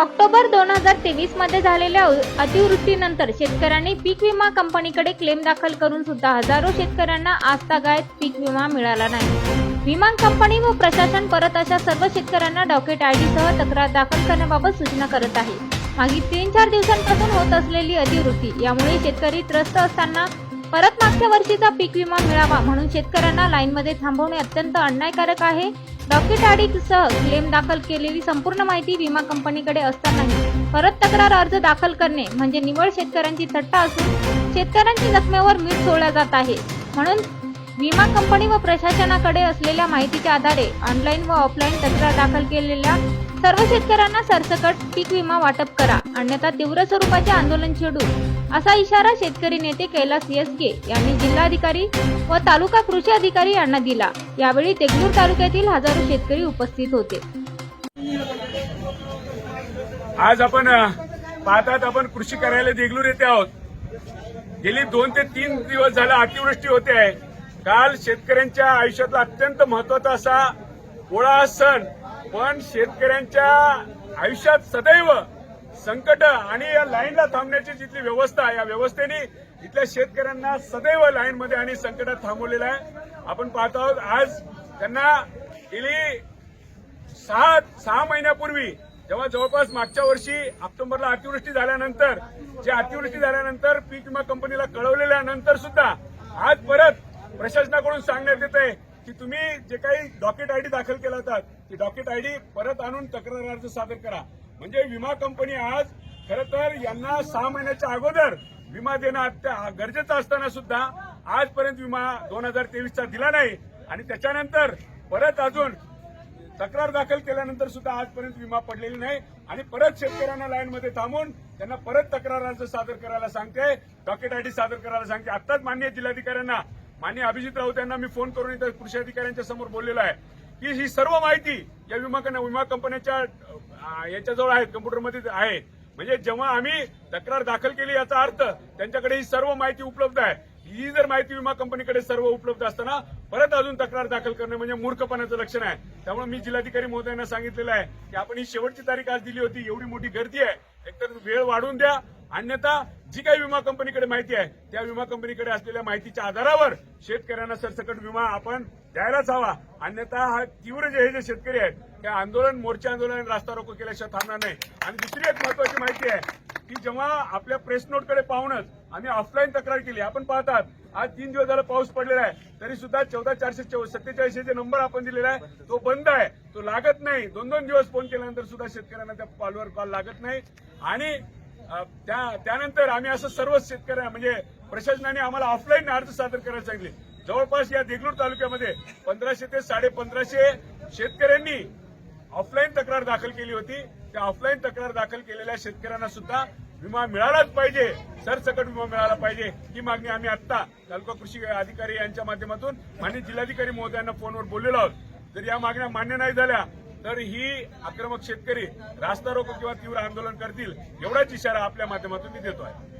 October दोन हजार तेवीसमध्ये झालेल्या अतिवृष्टीनंतर शेतकऱ्यांनी पीक विमा कंपनीकडे क्लेम दाखल करून सुद्धा हजारो शेतकऱ्यांना आजतागायत पीक विमा मिळाला नाही. विमा कंपनी व प्रशासन परत अशा सर्व शेतकऱ्यांना डॉकेट आय सह तक्रार दाखल करण्याबाबत सूचना करत आहे. मागील तीन चार दिवसांपासून होत असलेली अतिवृष्टी यामुळे शेतकरी त्रस्त असताना परत मागच्या वर्षीचा पीक विमा मिळावा म्हणून शेतकऱ्यांना लाईनमध्ये थांबवणे अत्यंत अन्यायकारक आहे. डॉकेट आडीसह क्लेम दाखल केलेली संपूर्ण माहिती विमा कंपनीकडे असतानाही परत तक्रार अर्ज दाखल करणे म्हणजे निवड शेतकऱ्यांची थट्टा असून शेतकऱ्यांची जखमेवर मीठ सोडला जात आहे. म्हणून विमा कंपनी व प्रशासनाकडे असलेल्या माहितीच्या आधारे ऑनलाईन व ऑफलाईन तक्रार दाखल केलेल्या सर्व शेतकऱ्यांना सरसकट पीक विमा वाटप करा. अन्यथा तीव्र स्वरूपाचे आंदोलन छेडू. असा इशारा शेतकरी नेते कैलास येसगे यांनी जिल्हाधिकारी व तालुका कृषी अधिकारी यांना दिला. यावेळी देगलूर तालुक्यातील हजारो शेतकरी उपस्थित होते. आज आपण पाहतात आपण कृषी कार्यालय देगलूर येथे आहोत. गेली दोन ते तीन दिवस झाला अतिवृष्टी होते आहे. काल शेतकऱ्यांच्या आयुष्यातला अत्यंत महत्त्वाचा असा पोळा सण. पण शेतकऱ्यांच्या आयुष्यात सदैव संकट आणि या लाईनला थांबण्याची जिथली व्यवस्था या व्यवस्थेने इथल्या शेतकऱ्यांना सदैव लाईनमध्ये आणि संकटात थांबवलेलं आहे. आपण पाहत आहोत आज त्यांना गेली सहा सहा महिन्यापूर्वी जेव्हा जवळपास मागच्या वर्षी ऑक्टोबरला अतिवृष्टी झाल्यानंतर जे अतिवृष्टी झाल्यानंतर पीक विमा कंपनीला कळवलेल्यानंतर सुद्धा आज परत प्रशासनाकडून सांगण्यात येत आहे की तुम्ही जे काही डॉकेट आयडी दाखल केला होता ती डॉकेट आयडी परत आणून तक्रार अर्ज सादर करा. म्हणजे विमा कंपनी आज खरं तर यांना सहा महिन्याच्या अगोदर विमा देणं अत्या गरजेचं असताना सुद्धा आजपर्यंत विमा दोन हजार तेवीसचा दिला नाही. आणि त्याच्यानंतर परत अजून तक्रार दाखल केल्यानंतर सुद्धा आजपर्यंत विमा पडलेली नाही. आणि परत शेतकऱ्यांना लाईनमध्ये थांबून त्यांना परत तक्रार अर्ज सादर करायला सांगते. डॉकेट आयडी सादर करायला सांगते. आत्ताच मान्य जिल्हाधिकाऱ्यांना मान्य अभिजित राऊत यांना मी फोन करून इथं कृषी अधिकाऱ्यांच्या समोर बोललेलो आहे की ही सर्व माहिती या विमा विमा कंपन्याच्या याच्याजवळ आहे कम्प्युटरमध्ये आहे. म्हणजे जेव्हा आम्ही तक्रार दाखल केली याचा अर्थ त्यांच्याकडे ही सर्व माहिती उपलब्ध आहे. ही जर माहिती विमा कंपनीकडे सर्व उपलब्ध असताना परत अजून तक्रार दाखल करणे म्हणजे मूर्खपणाचं लक्षण आहे. त्यामुळे मी जिल्हाधिकारी महोदयांना सांगितलेलं आहे की आपण ही शेवटची तारीख आज दिली होती एवढी मोठी गर्दी आहे. एकतर वेळ वाढवून द्या अन्यथा जी काही विमा कंपनीकडे माहिती आहे त्या विमा कंपनीकडे असलेल्या माहितीच्या आधारावर शेतकऱ्यांना सरसकट विमा आपण द्यायलाच हवा. अन्यथा हा तीव्र जे हे जे शेतकरी आहेत त्या आंदोलन मोर्चा आंदोलन रास्ता रोको केल्याशिवाय थांबणार नाही. आणि दुसरी एक महत्वाची माहिती आहे की जेव्हा आपल्या प्रेस नोटकडे पाहूनच आम्ही ऑफलाईन तक्रार केली आपण पाहतात आज तीन दिवस झाला पाऊस पडलेला आहे तरी सुद्धा चौदा चारशे सत्तेचाळीस जे नंबर आपण दिलेला आहे तो बंद आहे तो लागत नाही. दोन दोन दिवस फोन केल्यानंतर सुद्धा शेतकऱ्यांना त्या कॉलवर कॉल लागत नाही. आणि त्या त्यानंतर आम्ही असं सर्व शेतकऱ्या म्हणजे प्रशासनाने आम्हाला ऑफलाईन अर्ज सादर करायला सांगितले. जवळपास या देगलूर तालुक्यामध्ये पंधराशे ते साडेपंधराशे शेतकऱ्यांनी ऑफलाईन तक्रार दाखल केली होती. त्या ऑफलाईन तक्रार दाखल केलेल्या शेतकऱ्यांना सुद्धा विमा मिळालाच पाहिजे. सरसकट विमा मिळाला पाहिजे. ही मागणी आम्ही आता तालुका कृषी अधिकारी यांच्या माध्यमातून माननीय जिल्हाधिकारी महोदयांना फोनवर बोललेलो आहोत. जर या मागण्या मान्य नाही झाल्या तर ही आक्रमक शेतकरी रास्ता रोको किंवा तीव्र आंदोलन करतील एवढाच इशारा आपल्या माध्यमातून मी देतो आहे